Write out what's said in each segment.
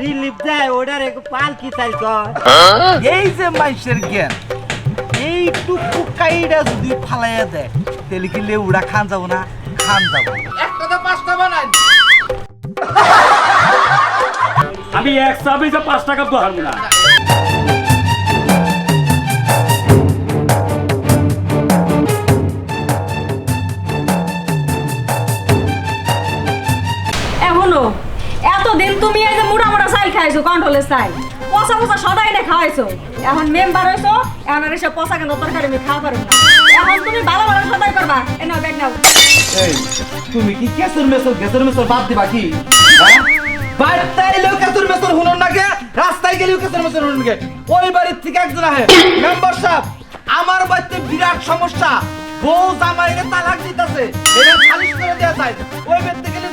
Relief দেয় ওটার একটু পালকি কর এই যে মাইসের জ্ঞান এইটুকু কাইডা যদি ফালাইয়া দেয় তাহলে কি লেউড়া খান যাব না? খান যাব একটা তো পাঁচটা বানাই। আমি এক চাবিতে পাঁচ টাকা তো হারবো না চাইল খাইছো পচা পচা সদাই না খাওয়াইছো। এখন মেম্বার এখন আর এসব পচা কেন তরকারি আমি খাওয়া এখন তুমি ভালো ভালো সদাই করবা। ব্যাগ নাও তুমি কি কেসর মেসর গেসর মেসর বাদ দিবা কি? কেসর মেসর হুনন না গে রাস্তায় গেলেও কেসর মেসর হুনন গে ওই বাড়ির একজন আহে। মেম্বার সাহেব, আমার বাড়িতে বিরাট সমস্যা। বউ জামাইরে তালাক দিতেছে। এটা সালিশ করে যায়। ওই গেলে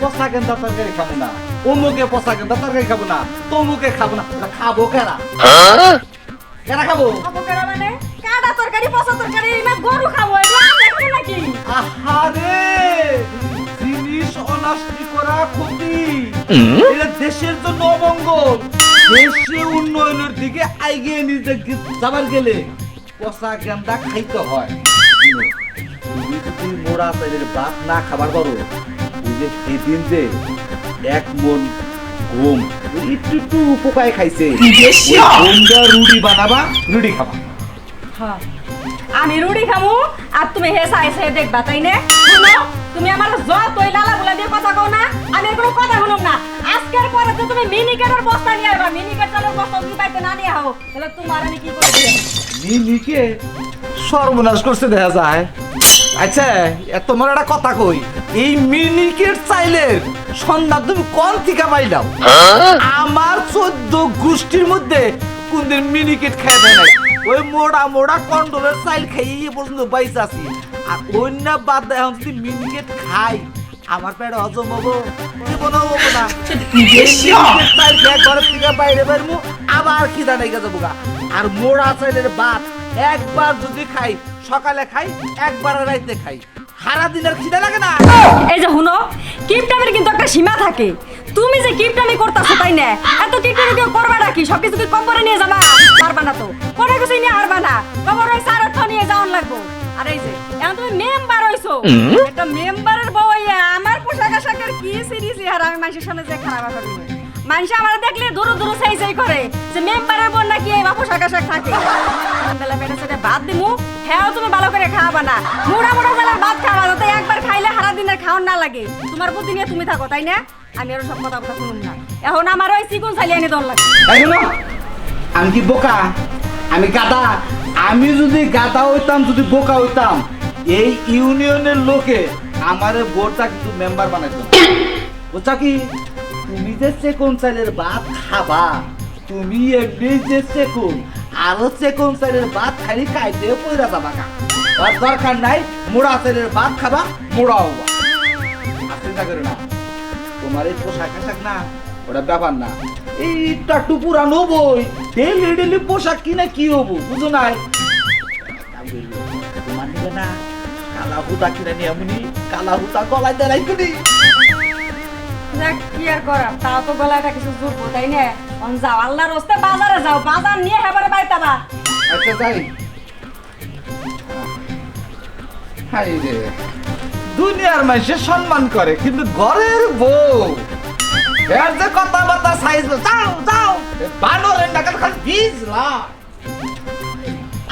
পচা গেন্দা তরকারি খাব না। অমুকে পচা গেন্দা তরকারি খাব না তমুকে খাব না। খাব কেরা? কেরা খাব? খাব কেনা মানে? কাটা তরকারি পচা তরকারি না গরু খাব নাকি? আহারে জিনিস অনাষ্টি করা ক্ষতি। এটা দেশের জন্য অমঙ্গল। দেশে উন্নয়নের দিকে এগিয়ে নিতে যাবার গেলে পচা গেন্দা খাইতে হয়। তুমি যদি মোড়া তাদের ভাত না খাবার পারো যে সেদিন যে এক মন গম একটু একটু পোকায় খাইছে। গমটা রুটি বানাবা রুটি খাবা। হ্যাঁ। আমি রুটি খামু আর তুমি হে সাই সে দেখবা তাই না? শুনো তুমি আমার লালা বুলা দিয়ে কথা কও না আমি এর কোনো কথা শুনুম না। আজকের পরে তো তুমি মিনিকেটের বস্তা নিয়ে আসবা মিনিকেট চালের বস্তা তুমি পাইতে না নিয়ে তাহলে তোমার আমি কি করে দিই মিনিকে সর্বনাশ করছে দেখা যায়। আচ্ছা তোমার একটা কথা কই। এই মিনিকেট চাইলের সন্ধান তুমি কোন থেকে পাইলাম? আমার চোদ্দ গোষ্ঠীর মধ্যে কোনদিন মিনিকেট খাই দেয় নাই। ওই মোড়া মোড়া কন্ট্রোলের চাইল এই পর্যন্ত বাইস আছি। আর অন্য বাদ দেয় এখন যদি মিনিকেট খাই আমার পেটে হজম হব জীবনেও হব না। চাইল খেয়ে ঘরের থেকে বাইরে বেরমু আবার খিদা নাইকা যাব গা। আর মোড়া চাইলের ভাত একবার যদি খাই সকালে খাই একবার রাইতে খাই সারা দিনের খিদা লাগে না? এই যে শুনো কিপটামের কিন্তু একটা সীমা থাকে। তুমি যে কিপটামি করতেছো তাই না? এত কিপটামি কেউ করবে নাকি সবকিছু কি কবরে নিয়ে যাবা? পারবা না তো। করে কিছু নিয়ে হারবা না। কবর ওই সার অর্থ নিয়ে যাওয়ান লাগবো। আর এই যে এখন তুমি মেম্বার হইছো। একটা মেম্বারের বউ হইয়া আমার পোশাক আশাকের কি সিরিয়াসলি আর আমি মানুষের সামনে যে খারাপ করি মানুষ আমার দেখলে দূর দূর চাই চাই করে যে মেম্বারের বোন নাকি এই বা পোশাক আশাক থাকে। বেলা পেটে সেটা ভাত দিমু হ্যাঁ তুমি ভালো করে খাওয়াবা না। মোড়া মোড়া বেলার ভাত খাওয়া যাতে একবার খাইলে সারা দিনের খাওয়ার না লাগে। তোমার বুদ্ধি নিয়ে তুমি থাকো, তাই না? আমি আরও সব কথা কথা না। এখন আমার ওই চিকুন চালিয়ে এনে দল লাগে আমি কি বোকা? আমি গাদা আমি যদি গাদা হইতাম, যদি বোকা হইতাম, এই ইউনিয়নের লোকে আমারে ভোটটা কিন্তু মেম্বার বানাইতো। বুঝছা কি? যে চেকন চাইলের ভাত খাবা। তুমি এমনি যে চেকন আরও চেকন চাইলের ভাত খালি খাইতে পয়রা যাবা কা আর দরকার নাই, মোড়া চাইলের ভাত খাবা, মোড়া হবা। চিন্তা করো না, তোমার এই পোশাক আশাক না, ওটা ব্যাপার না। এইটা একটু পুরানো বই ডেলি ডেলি পোশাক কিনে কি হব, বুঝো নাই? তোমার নিবে না, কালা হুতা কিনে নিয়ে এমনি কালা হুতা গলায় কিনি যাক, কি আর করার তাও তো গলাটা কিছু জুটবো তাই না? অন যাও আল্লাহর হস্তে বাজারে যাও বাজার নিয়ে হেবারে বাইতাবা আচ্ছা যাই। হাই রে। দুনিয়ার মানুষে সম্মান করে কিন্তু ঘরের বউ। এর যে কথাবার্তা সাইজ যাও যাও। বানরের নাগাল খালি ভিজলা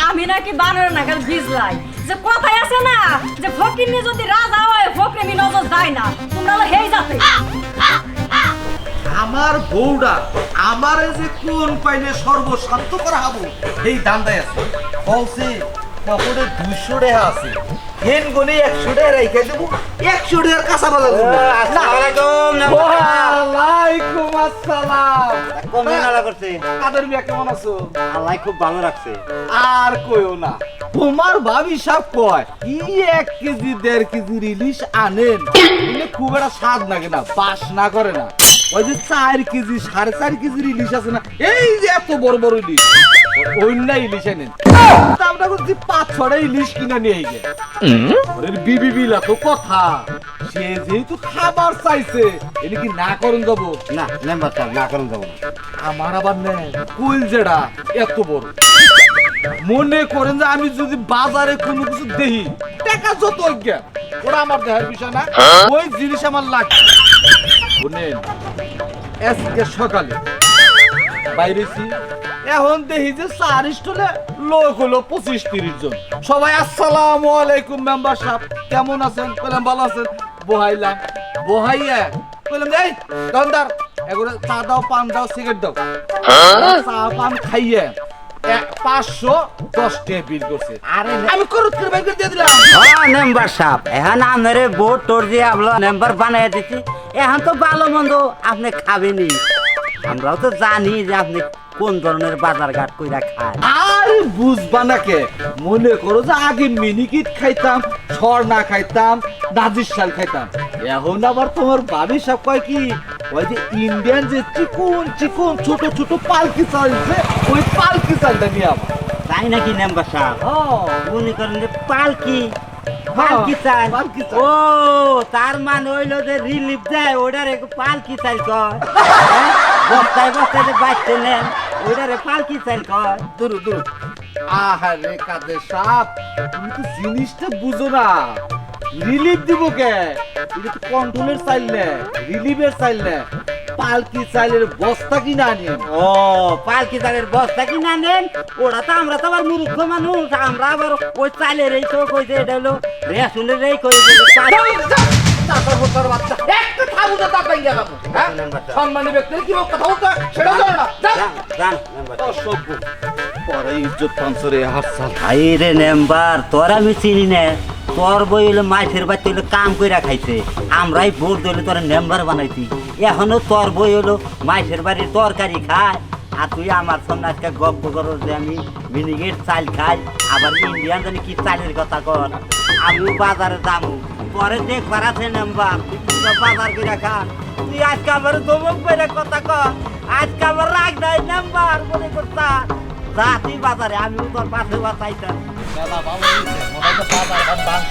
আমি নাকি বানরের নাগাল ভিজলাই। যে কথাই আছে না, যে ফকির নিয়ে যদি রাজা হয় ফকরে নজর যায় না। তোমরা হেই যাতে আমার বউডা, আমারে যে কোন পাইলে সর্বশান্ত করা হব, এই দান্দায় আছে। বলছে দুইশো টাকা আছে। হেন গনে একশো টাকা রেখে দেবো। একশো টাকার কাঁচা বাজার ওয়ালাইকুম আসসালাম। কম মেলা করছে। কাদের মিয়া কেমন আছো? আল্লাহ খুব ভালো রাখছে। আর কইও না। তোমার ভাবি সব কয় কি এক কেজি দেড় কেজি ইলিশ আনেন। খুব একটা স্বাদ লাগে না বাস না করে না। ওই যে চার কেজি সাড়ে চার কেজির ইলিশ আছে না এই যে এত বড় বড় ইলিশ। অন্য ইলিশ আমরা বলছি পাঁচ ছড়া ইলিশ কিনে নিয়ে গে বিবি বিলা তো কথা। সে যেহেতু খাবার চাইছে এটা কি না করুন যাব? না মেম্বার সাহেব না করুন যাব আমার আবার নেই। কুইল যেটা এত বড়। মনে করেন যে আমি যদি বাজারে কোনো কিছু দেখি টাকা যত অজ্ঞা ওরা আমার দেহের বিষয় না। ওই জিনিস আমার লাগে শুনেন আজকে সকালে বাইরেছি। এখন দেখি যে চার স্টলে লোক হলো পঁচিশ তিরিশ জন। সবাই আসসালামু আলাইকুম মেম্বার সাহেব কেমন আছেন? বললাম ভালো আছেন? বহাইলাম বহাইয়া। বললাম এই দোকানদার এগুলো চা দাও পান দাও সিগারেট দাও। চা পান খাইয়ে এক- পাঁচশো দশ টাকা বিল করছে। আরে আমি করুত করে বাইর দিয়ে দিলাম। হ্যাঁ মেম্বার সাহেব এখন আপনার বোর্ড টোর দিয়ে আমরা মেম্বার বানিয়ে দিচ্ছি এখন তো ভালো মন্দ আপনি খাবেনি আমরাও তো জানি যে আপনি কোন ধরনের বাজার ঘাট কইরা খায়। আর বুঝবা না কে? মনে করো যে আগে মিনিকিট খাইতাম না খাইতাম নাজির শাল খাইতাম। এখন আবার তোমার বাবি সব কয় কি? ওই যে ইন্ডিয়ান যে চিকন চিকন ছোট ছোট পালকি চাল আছে ওই পালকি চালটা নিয়ে আবার। তাই নাকি মেম্বার সাহেব হ্যাঁ। মনে করেন যে পালকি পালকি চাল। পালকি চাল। ও তার মানে হইল যে রিলিফ দেয় ওটারে পালকি চাল কয়। হ্যাঁ? বস্তায় বস্তায় যে বাঁচতে নেন ওটারে পালকি চাল কয়। দূর দূর আহারে কাদের সাপ। তুমি তো জিনিসটা বুঝো না। রিলিফ দিব কে? এটা তো কন্ট্রোলের চাইল না রিলিফের চাইল না। পালকি চাইলের বস্তা কিনা আনিয়ে ও পালকি চালের বস্তা কিনা নেন ওরা তো আমরা তো আবার মূর্খ মানুষ আমরা আবার ওই চালের এই তো কইছে এটা হলো রেশনের এই কই হ্যাঁ? সম্মানী ব্যক্তির কি কথা বলতে সেটা জানো না। যাও। যান, যান, মেম্বার। অসভ্য। পরে ইজ্জত পাঞ্চরে হাসছাল হাই রে তোর আমি চিনি না। তোর বই মাছের বাচ্চা কাম কইরা খাইছে। আমরাই ভোট দিলে তোর মেম্বার বানাইছি। এখনও তোর বই হলো মাছের বাড়ির তরকারি খায়। আর তুই আমার সামনে আজকে গপ্প করো যে আমি মিনিগেট চাল খাই। আবার ইন্ডিয়ান জানি কি চালের কথা কর আমিও বাজারে যাব। পরে দেখবার আছে মেম্বার তুই কি সব বাজার করে খা তুই আজকে আমার দমক করে কথা কর আজকে আমার রাগ নাই মেম্বার মনে করতা যা তুই বাজারে আমিও তোর পাশে বাঁচাইতাম দাদা ভালো হয়েছে। বাজার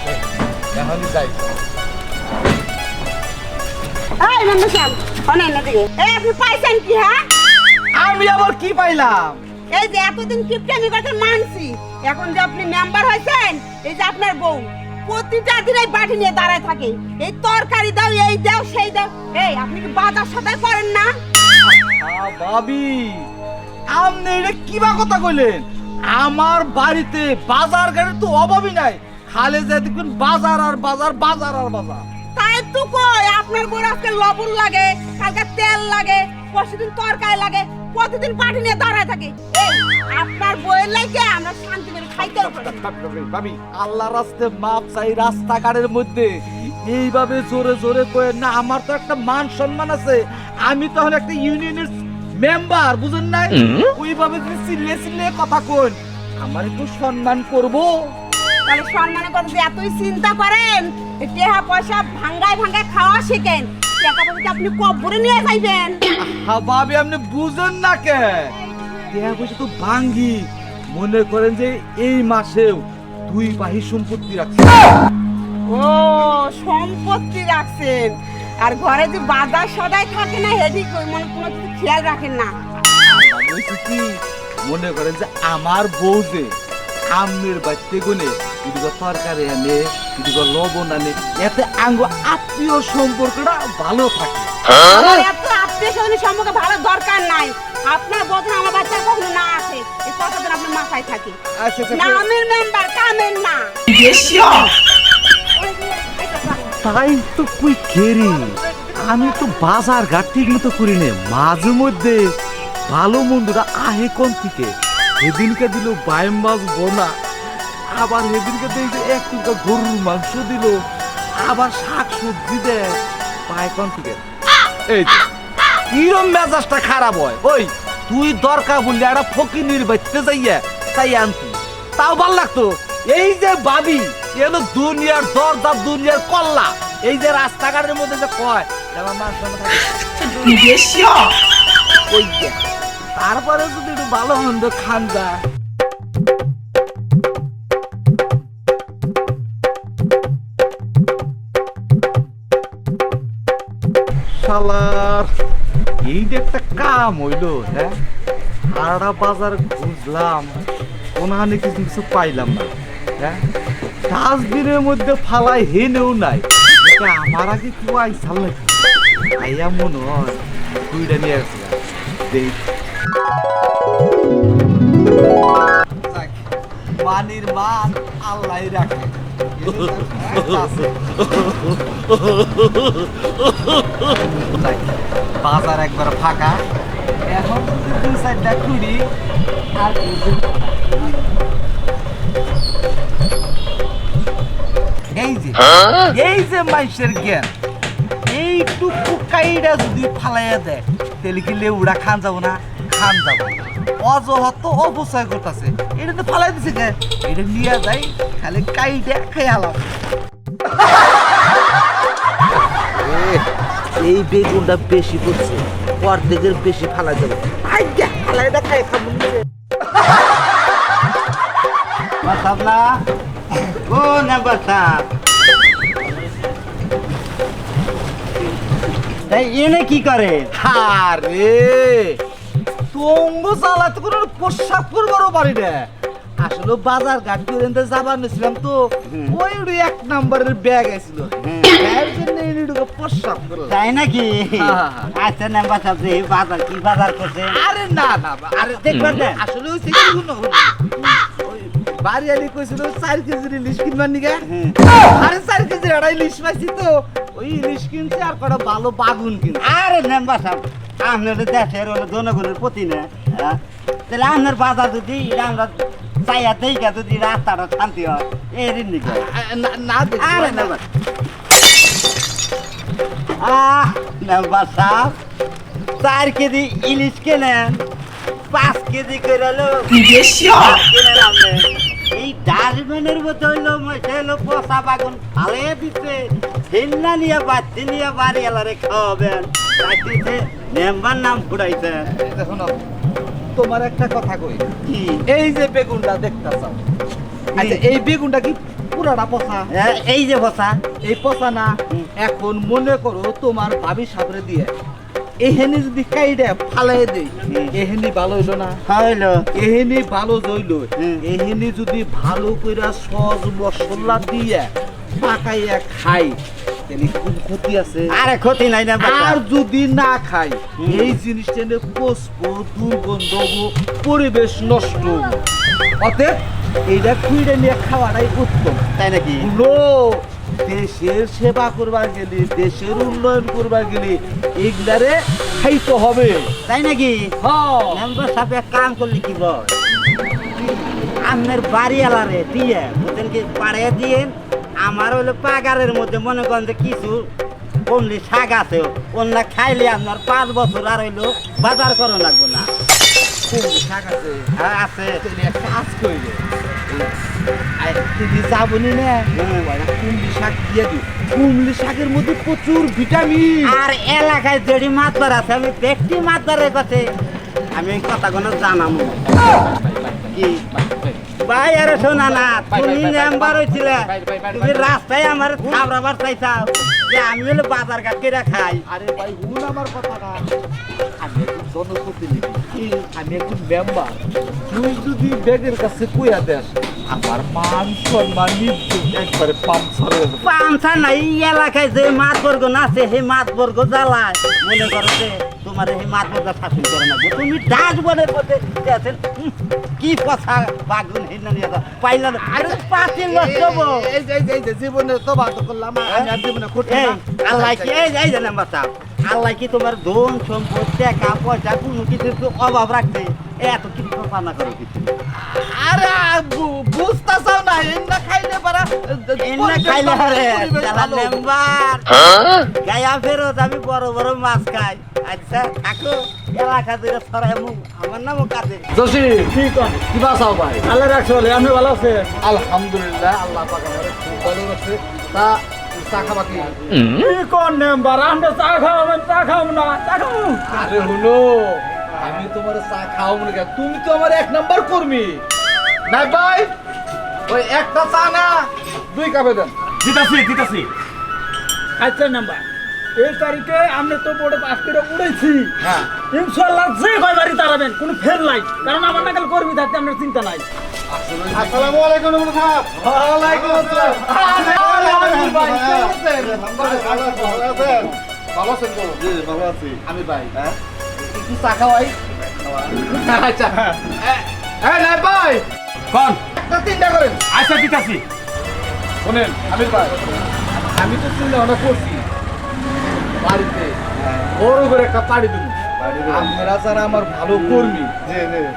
এখনই যাই। এই সাহেব শোনেন এদিকে এই আপনি পাইছেন কি হ্যাঁ? আমি আবার কি পাইলাম? এই যে এতদিন কিপটামি করতে মানছি। এখন যে আপনি মেম্বার হয়েছেন এই যে আপনার বউ। প্রতিটা দিন এই বাটি নিয়ে দাঁড়ায় থাকে। এই তরকারি দাও এই দাও সেই দাও। এই আপনি কি বাজার সদাই করেন না? ভাবি আপনি এটা কিবা কথা কইলেন? আমার বাড়িতে বাজার গাড়ির তো অভাবই নাই। খালে যে দেখবেন বাজার আর বাজার বাজার আর বাজার। তাই তো কই আপনার বউর আজকে লবণ লাগে কালকে তেল লাগে। পরশুদিন তরকারি লাগে প্রতিদিন বাটি নিয়ে দাঁড়ায় থাকে। এই আপনার বউয়ের লাগে আমরা শান্তি করে খাইতে পারি ভাবি আল্লাহ রাস্তে মাপ চাই রাস্তাঘাটের মধ্যে। এইভাবে জোরে জোরে কয়ে না আমার তো একটা মান সম্মান আছে। আমি তখন একটা ইউনিয়নের মেম্বার বুঝেন নাই? ওইভাবে যদি চিল্লে চিল্লে কথা কই আমার একটু সম্মান করব। তাহলে সম্মানের কথা যে এতই চিন্তা করেন টেহা পয়সা ভাঙ্গায় ভাঙ্গায় খাওয়া শিখেন। টাকা পয়সা আপনি কব্বরে নিয়ে যাইবেন। হা ভাবি আপনি বুঝেন না কে? দেয়া পয়সা তো ভাঙ্গি। মনে করেন যে এই মাসেও দুই বাহি সম্পত্তি রাখছে ও সম্পত্তি রাখছেন। আর ঘরে যে বাজার সদাই থাকে না হেডি কই? মনে কোনো কিছু খেয়াল রাখেন না। কি মনে করেন যে আমার বউ যে আমের বাচ্চে গুনে তরকারি আনে লবণ আনে এতে আঙ্গ আত্মীয় সম্পর্কটা ভালো থাকে। আমার এত আত্মীয় স্বজনের সম্পর্কে ভালো দরকার নাই। আপনার বদলে আমার বাচ্চা কখনো না আসে। এই কথাটা আপনার মাথায় থাকে। আচ্ছা নামের মেম্বার কামের না। তাই তো কই খেরি আমি তো বাজার ঘাট ঠিক মতো করি না মাঝে মধ্যে ভালো মন্দটা আহে কোন থেকে? সেদিনকে দিল মাছ বোনা। আবার সেদিনকে দেখি এক টুকরা গরুর মাংস দিল। আবার শাক সবজি দেয় পায় কোন থেকে? এই কিরম মেজাজটা খারাপ হয়? ওই তুই দরকার বললি একটা ফকিনির বাইতে যাইয়া তাই আনতি। তাও ভালো লাগতো। এই যে ভাবি এলো দুনিয়ার দরদার দুনিয়ার কল্লা। এই যে রাস্তাঘাটের মধ্যে যে কয়। তারপরে যদি একটু ভালো মন্দ খান যায়। শালার, এই যে একটা কাম হইল হ্যাঁ? সারা বাজার ঘুরলাম ওনাহানে কিছু কিছু পাইলাম না হ্যাঁ? ডাস্টবিনের মধ্যে ফালাই হেনেও নাই। আমার আগে কেউ আইসাল নাকি? আইয়া মনে হয় কুইটা নিয়ে আসছে দেখ মানির মান আল্লাহ রাখে। বাজার একবার ফাঁকা। এখন খুঁড়ি আর এই যে এই যে মানুষের জ্ঞান এইটুকু কাইটা যদি ফালাইয়া দেয়, তাহলে কি লেউড়া খান যাব না, খান যাব অজহত অপচয় করতেছে এটা তো ফালাই দিছে কে? এটা নিয়ে যাই খালি কাইটা খাই এই বেগুনটা বেশি করছে অর্ধেকের বেশি ফালা যাবে ফালাইটা খাই খাব ও এনে কি করে আরে তঙ্গ চালাতে কোনো পোশাক করবারও পারি না আসলে বাজার ঘাট করে যাবার নিছিলাম তো ওই এক নাম্বারের ব্যাগ আছিল তাই নাকি? হ্যাঁ, হ্যাঁ। আচ্ছা নাম্বার যে বাজার কি বাজার করছে? আরে না না আরে দেখবার না? আসলে ওই শুনো বাড়ি আলি কইছিল চার কেজির ইলিশ কিনবার নিকে হুম। আরে চার কেজির একটা ইলিশ পাইছি তো ওই ইলিশ কিনছি আর কটা ভালো বাগুন কিনছি। আরে নাম্বার সাপ আপনার দেশের হলো জনগণের প্রতি না হ্যাঁ? তাহলে আপনার বাজার যদি এটা আমরা চাইয়া দেইকা যদি রাস্তাটা শান্তি হয় এই ঋণ না না দেখি আরে নাম্বার আহ নাম্বার সাপ চার কেজি ইলিশ কেনেন পাঁচ কেজি করে। এই ডাস্টবিনের মধ্যে হইল হইল পচা বাগুন ফালে দিচ্ছে হিন্না নিয়ে বাচ্চি নিয়ে বাড়ি এলারে খাওয়াবেন। চাকরিতে মেম্বার নাম ফুটাইছে দেখো তোমার একটা কথা কই। কি? এই যে বেগুনটা দেখতেছ। আচ্ছা এই বেগুনটা কি পুরাটা পচা? এই যে এই পচা না এখন মনে করো তোমার ভাবি সাবরে দিয়ে এহেনি যদি কাইডে ফালাই দেই। এহেনি ভালো হইল না। হইল। এহেনি ভালো জইল। এহেনি যদি ভালো কইরা সজ মশলা দিয়ে পাকাইয়া খাই আরে ক্ষতি নাই না আর যদি না খাই এই জিনিসটা নিয়ে পচবো দুর্গন্ধ পরিবেশ নষ্ট। অতএব এইটা খুঁড়ে নিয়ে খাওয়াটাই উত্তম। তাই নাকি? দেশের সেবা করবার গেলি দেশের উন্নয়ন করবার গেলি এগুলারে খাইতে হবে। তাই নাকি? হ্যাঁ। মেম্বার সাহেব কাম করলি কি বল? আপনার বাড়ি এলারে দিয়ে বুঝলেন কি পাড়ে দিয়ে আমার হলো পাগারের মধ্যে মনে করেন যে কিছু কমলি শাক আছে। অন্য খাইলে আপনার পাঁচ বছর আর হইল বাজার করো লাগবো না। শাক আছে? হ্যাঁ, আছে। কাজ কইলে। যাবনি না। হুম। কুমড়ি শাক দিয়ে দিই কুমড়ি শাকের মধ্যে প্রচুর ভিটামিন। আর এলাকায় যেটি মাতবার আছে আমি দেখছি মাতবারের কাছে। আমি এই কথাগুলো জানাব কি? ভাই আরে শোনা না তুমি মেম্বার হয়েছিল তুমি রাস্তায় আমার থাবড়াবার চাইছাও যে আমি হলো বাজার ঘাট করে খাই। আরে ভাই হুন আমার কথাটা। আমি একজন জনপ্রতিনিধি আমি একজন মেম্বার তুই যদি ব্যাগের কাছে কইয়া দেস আমার মান সম্মান একবারে পাম্পসার হয়ে পামছা নাই এলাকায় যে মাত বর্গ আছে সেই মাত বর্গ জ্বালায়। মনে করো যে তোমার এই বর্গ শাসন করে না তুমি ডাক বলে বলতে আছেন কি কথা বাগুন হিন্না নিয়ে যাও পাইলা না আরে পাঁচিল নষ্ট। এই যে জীবনে তো বাদ করলাম আমি আর জীবনে করতে আল্লাহ কি এই এই যে নাম্বার সাহেব আল্লাহ কি তোমার ধন সম্পদ টাকা পয়সা কোনো কিছু তো অভাব রাখছে এত কিছু পানা করো কিছু আরে না এন্না খাইলে পারা এনে খাইলে চালা মেম্বার। গায়া ফেরত আমি বড় বড় মাছ খাই। আচ্ছা থাকো এলাকা দুটো ছড়াই মুখ। আমার নামও কাজে জসি কি কন কি বাসাও ভাই? আল্লাহ রাখছে আপনি ভালো আছে। আলহামদুলিল্লাহ আল্লাহ পাক আমারে খুব ভালো রাখছে তা চা খাবা কি? কি কোন নাম্বার আমরা চা খাওয়াবেন চা খাওয়াবো না চা খাব আরে হলো আমি তোমার চা খাওয়াবো না? তুমি তো আমার এক নাম্বার কর্মী। না ভাই ওই একটা চা না দুই কাপে দেন। দিতাছি দিতাছি। আচ্ছা নাম্বার। এই তারিখে আমরা তো বোর্ডে পাস করে উড়েছি। হ্যাঁ। ইনশাল্লাহ যে কয় বাড়ি তাড়াবেন কোনো ফেল নাই। কারণ আমার নাকাল কর্মী থাকতে আপনার চিন্তা নাই। আসসালামু আলাইকুম সাহেব। ওয়ালাইকুম আসসালাম। আরে আরে ভাই কেমন আছেন? ভালো আছেন? তো? জি ভালো আছি। আমি ভাই। হ্যাঁ? একটু চা খাওয়াই। আচ্ছা হ্যাঁ না ভাই। কোন? একটা তিনটা করেন। আচ্ছা শোনেন আমির ভাই। আমি তো চিন্তা ভাবনা করছি। বাড়িতে। বড় করে একটা পাড়ি দেবো। আপনারা স্যার আমার ভালো কর্মী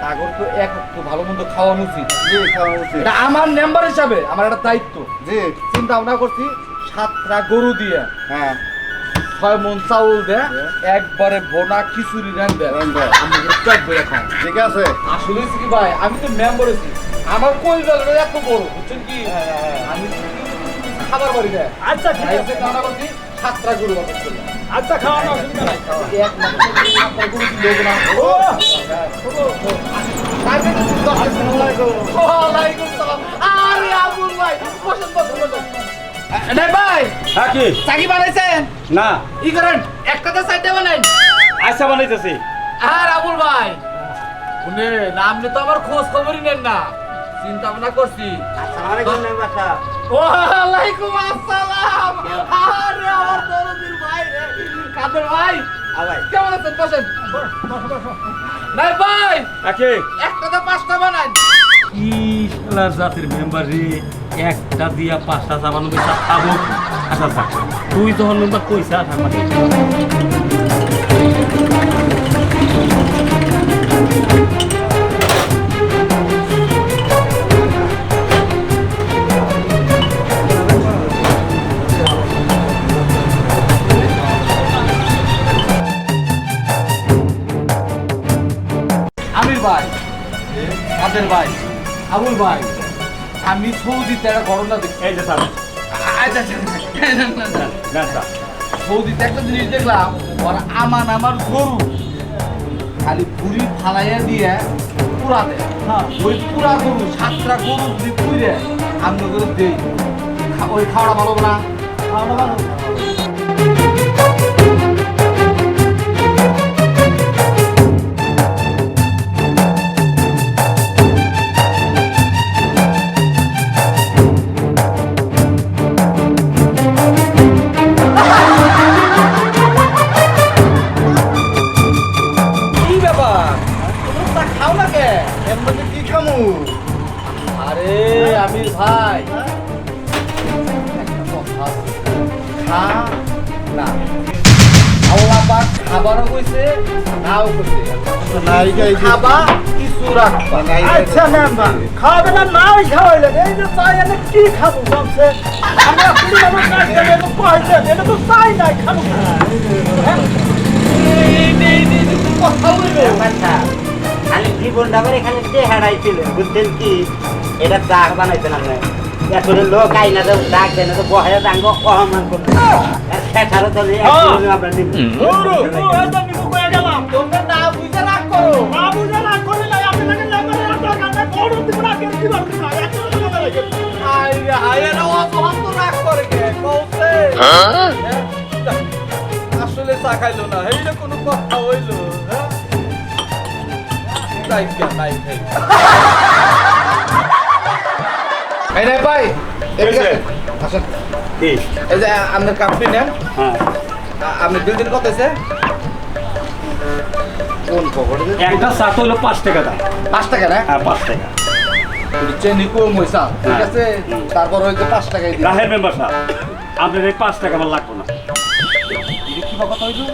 তাগর তো এক তো ভালো মন্দ খাওয়ানো উচিত। এটা আমার মেম্বার হিসাবে আমার একটা দায়িত্ব। যে চিন্তা ভাবনা করছি সাতটা গরু দিয়ে ছয় মন চাউল দেয় একবারে বোনা খিচুড়ি রান খাই ঠিক আছে। আসলে কি ভাই আমি তো মেম্বার আছি আমার কই গেল এত বড় বুঝছেন কি? আমি খাবার বাড়ি দেয়। আচ্ছা ঠিক আছে। সাতটা গরু করলাম। আচ্ছা খাওয়ানো অসুবিধা নাই। এক মাসে সাতটা গরু দিলে না ও ওয়ালাইকুম সালাম। আরে আবুল ভাই বসেন বসেন বসেন। ভাই হ্যাঁ কি? চাকি বানাইছেন? না। ই করেন একটাতে সাইডে বানাইন। আচ্ছা বানাইতেছি। আর আবুল ভাই শুনে নামলে তো আমার খোঁজ খবরই নেন না। চিন্তা ভাবনা করছি ওয়ালাইকুম আসসালাম। আরে আমার দরদির ভাই রে। কাদের ভাই? আবাই কেমন আছেন? বসেন। নাই ভাই আকে একটাতে পাঁচটা বানাই। কি শালার জাতির মেম্বার রে? একটা দিয়া পাঁচটা খাব আচ্ছা আচ্ছা। তুই যখন মেম্বার কাদের ভাই আবুল ভাই আমি সৌদিতে একটা ঘটনা এই যে স্যার। আচ্ছা, আচ্ছা, স্যার। সৌদিতে একটা জিনিস দেখলাম ওরা আমান আমার গরু। খালি পুরি ফালাইয়া দিয়ে পুরা দেয়। ওই পুরা গরু সাতটা গরু যদি পুরে আমি গরু দেই। ওই খাওয়াটা ভালো না? খাওয়াটা ভালো। আরে আমির ভাই। খা না আল্লাহ পাক খাবারও কইছে নাও কইছে খাবা কিছু রাখবা আচ্ছা মেম্বার না নাই খাওয়াইলেন এই যে চাই এনে কি খাব কমছে আমরা কাজ তো পয়সা এটা তো চাই নাই খাব হ্যাঁ? খালি জীবনটা করে এখানে চেহারাইছিল বুঝছেন কি এটা চা বানাইছেন আপনি। এখন লোক আইনা তো ডাক দেয় না তো বহে ডাঙ্গ অহমান করতে খেসারও তো নেই। আপনার। তোমরা না বুঝে রাগ করো। না বুঝে লেবারে বড় দিব না, কেন না, তো রাগ করে কে? আসলে চা খাইলো না। এইটা কোনো কথা হইল হ্যাঁ? কে ভাই? এই যে। আপনার কাপড়ি নেন হ্যাঁ। আপনি বিল দিন কত কোন খবর? একটা চা তো হলো পাঁচ টাকা দাম। পাঁচ টাকা না? হ্যাঁ পাঁচ টাকা। চেনি কম হয়েছে। ঠিক হ্যাঁ। আছে তারপর হয়তো পাঁচ টাকাই রাহের মেম্বার সাহেব আপনার এই পাঁচ টাকা আমার লাগবে না।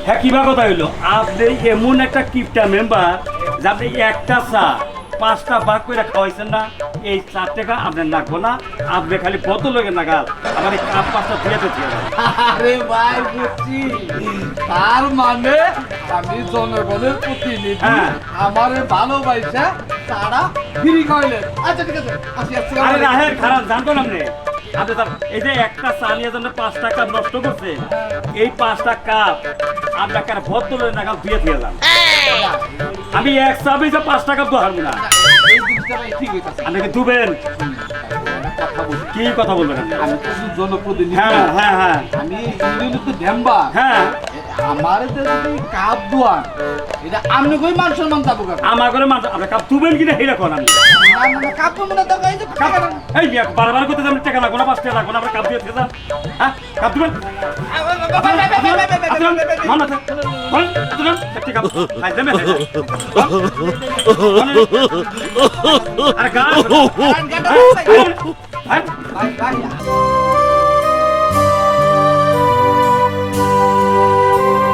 হ্যাঁ কিবা কথা হইল? আপনি এমন একটা কিপটা মেম্বার যে আপনি একটা চা পাঁচটা ভাগ করে খাওয়াইছেন না? এই চার টাকা আপনার লাগবো না। আপনি খালি কত লোকে নাগাল? আমার এই কাপ পাঁচটা দিয়ে তো আরে ভাই বুঝছি। তার মানে আমি জনগণের প্রতিনিধি। হ্যাঁ। আমারে ভালোবাসা তারা ফ্রি খাইলেন আচ্ছা ঠিক আছে। আসি আসছি আরে রাহের খারাপ জানতো না আপনি। আপনি তার- এই যে একটা চা নিয়ে জন্য পাঁচটা টাকা নষ্ট করছে এই পাঁচটা কাপ আপনাকে আর ভদ্র নাগাল দিয়ে দিয়ে যান আমি এক চাপে যে পাঁচ টাকা তো হারবো না আপনাকে দুবেন কথা কি কথা বলবেন? আমি জনপ্রতিনিধি। হ্যাঁ হ্যাঁ হ্যাঁ। আমি হ্যাঁ। আমার যদি কাপ দোয়ান এটা আমি কই মান সম্মান যাব আমার করে মানুষ আপনি কাপ তুবেন কিনা এই রাখুন আমি মানে কাপ তো মনে দরকার এই যে। এই মিয়া বারবার করতে আমি টাকা লাগবো না পাঁচ টাকা লাগবো না আমরা কাপ দিয়ে যান হ্যাঁ কাপ তুবেন আরে গা ভাই, ভাই,